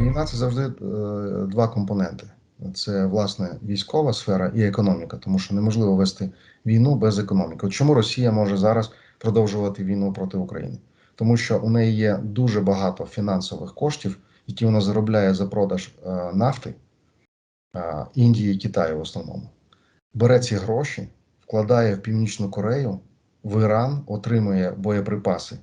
Війна це завжди е, два компоненти: це власне військова сфера і економіка, тому що неможливо вести війну без економіки. От чому Росія може зараз продовжувати війну проти України? Тому що у неї є дуже багато фінансових коштів, які вона заробляє за продаж е, нафти е, Індії і Китаю в основному. Бере ці гроші, вкладає в Північну Корею, в Іран, отримує боєприпаси,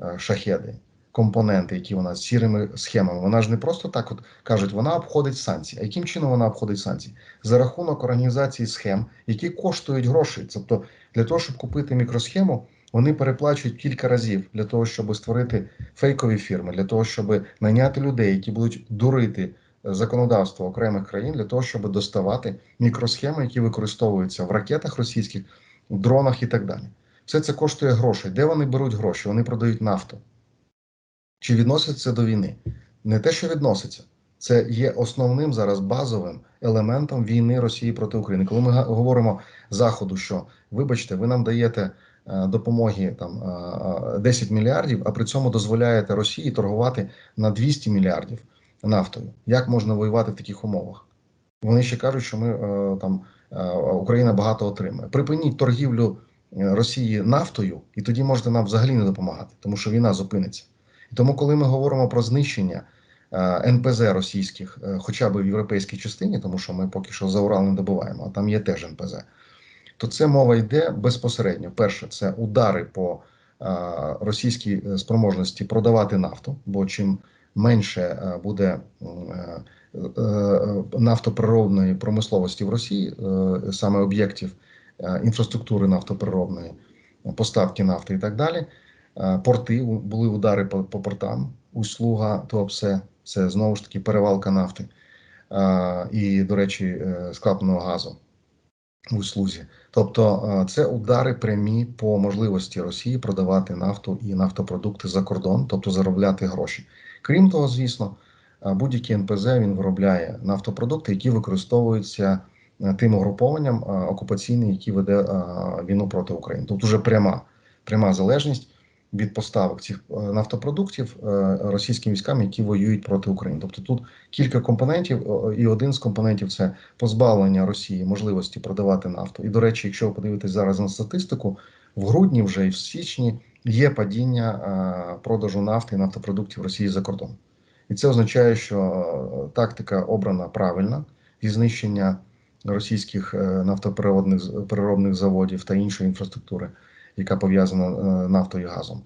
е, шахеди, компоненти, які вона з сірими схемами. Вона ж не просто так, от кажуть, вона обходить санкції. А яким чином вона обходить санкції? За рахунок організації схем, які коштують гроші. Тобто, для того, щоб купити мікросхему, вони переплачують кілька разів для того, щоб створити фейкові фірми, для того, щоб найняти людей, які будуть дурити е, законодавство окремих країн, для того, щоб доставати мікросхеми, які використовуються в ракетах російських, дронах і так далі. Все це коштує грошей. Де вони беруть гроші? Вони продають нафту. Чи відноситься до війни? Не те, що відноситься. Це є основним зараз базовим елементом війни Росії проти України. Коли ми говоримо Заходу, що вибачте, ви нам даєте е, допомоги там е, е, 10 мільярдів, а при цьому дозволяєте Росії торгувати на 200 мільярдів нафтою. Як можна воювати в таких умовах? Вони ще кажуть, що ми е, там е, Україна багато отримає. Припиніть торгівлю е, Росії нафтою, і тоді можете нам взагалі не допомагати, тому що війна зупиниться. І тому, коли ми говоримо про знищення е, НПЗ російських, е, хоча б в європейській частині, тому що ми поки що за Урал не добуваємо, а там є теж НПЗ, то це мова йде безпосередньо. Перше, це удари по е, російській спроможності продавати нафту, бо чим менше буде м, нафтопереробної промисловості в Росії, саме об'єктів інфраструктури нафтопереробної, поставки нафти і так далі. Е, Порти були удари по, по портам. Услуга ТОПСЕ це знову ж таки перевалка нафти Е, і, до речі, е, скрапленого газу в услузі. Тобто це удари прямі по можливості Росії продавати нафту і нафтопродукти за кордон, тобто заробляти гроші. Крім того, звісно, будь-який НПЗ він виробляє нафтопродукти, які використовуються тим угрупованням окупаційним, які веде війну проти України. Тут уже пряма, пряма залежність від поставок цих е, нафтопродуктів е, російським військам, які воюють проти України. Тобто тут кілька компонентів, і один з компонентів це позбавлення Росії можливості продавати нафту. І до речі, якщо ви подивитесь зараз на статистику, в грудні вже і в січні є падіння е, продажу нафти і нафтопродуктів Росії за кордон. І це означає, що тактика обрана правильна зі знищення російських нафтопереробних заводів та іншої інфраструктури, яка пов'язана е, нафтою і газом.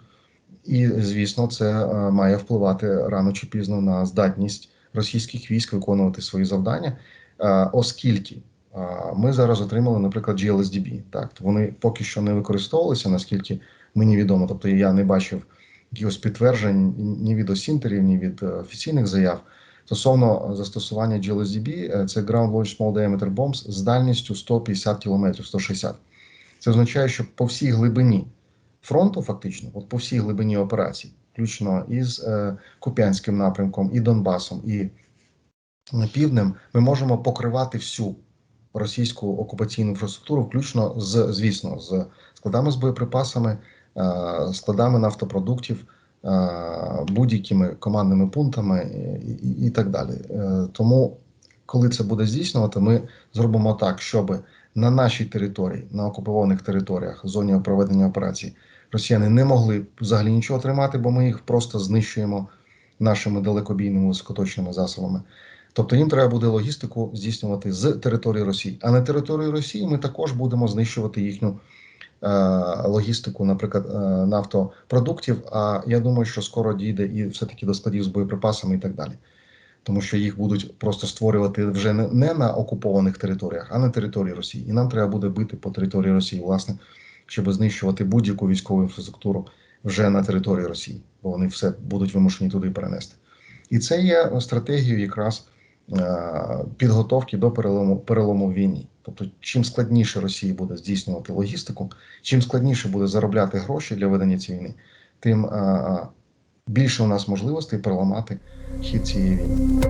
І звісно, це е, має впливати рано чи пізно на здатність російських військ виконувати свої завдання, е, оскільки ми зараз отримали, наприклад, GLSDB. Так, вони поки що не використовувалися, наскільки мені відомо. Тобто я не бачив якихось підтверджень ні від осінтерів, ні від офіційних заяв. Стосовно застосування GLSDB, це Ground Launch Small Diameter Bombs з дальністю 150 км, 160 Це означає, що по всій глибині фронту, фактично, от по всій глибині операцій, включно із е, Куп'янським напрямком, і Донбасом, і е, Півднем, ми можемо покривати всю російську окупаційну інфраструктуру, включно з, звісно, з складами з боєприпасами, е, складами нафтопродуктів, е, будь-якими командними пунктами і, і, і так далі. Е, Тому, коли це буде здійснювати, ми зробимо так, щоб на нашій території, на окупованих територіях, зоні проведення операцій, росіяни не могли взагалі нічого тримати, бо ми їх просто знищуємо нашими далекобійними високоточними засобами. Тобто їм треба буде логістику здійснювати з території Росії. А на території Росії ми також будемо знищувати їхню е, логістику, наприклад, е, нафтопродуктів. А я думаю, що скоро дійде і все-таки до складів з боєприпасами і так далі. Тому що їх будуть просто створювати вже не, на окупованих територіях, а на території Росії. І нам треба буде бити по території Росії, власне, щоб знищувати будь-яку військову інфраструктуру вже на території Росії, бо вони все будуть вимушені туди перенести. І це є стратегією якраз е, підготовки до перелому перелому в війні. Тобто, чим складніше Росії буде здійснювати логістику, чим складніше буде заробляти гроші для ведення цієї війни, тим е, більше у нас можливостей переламати хід цієї війни.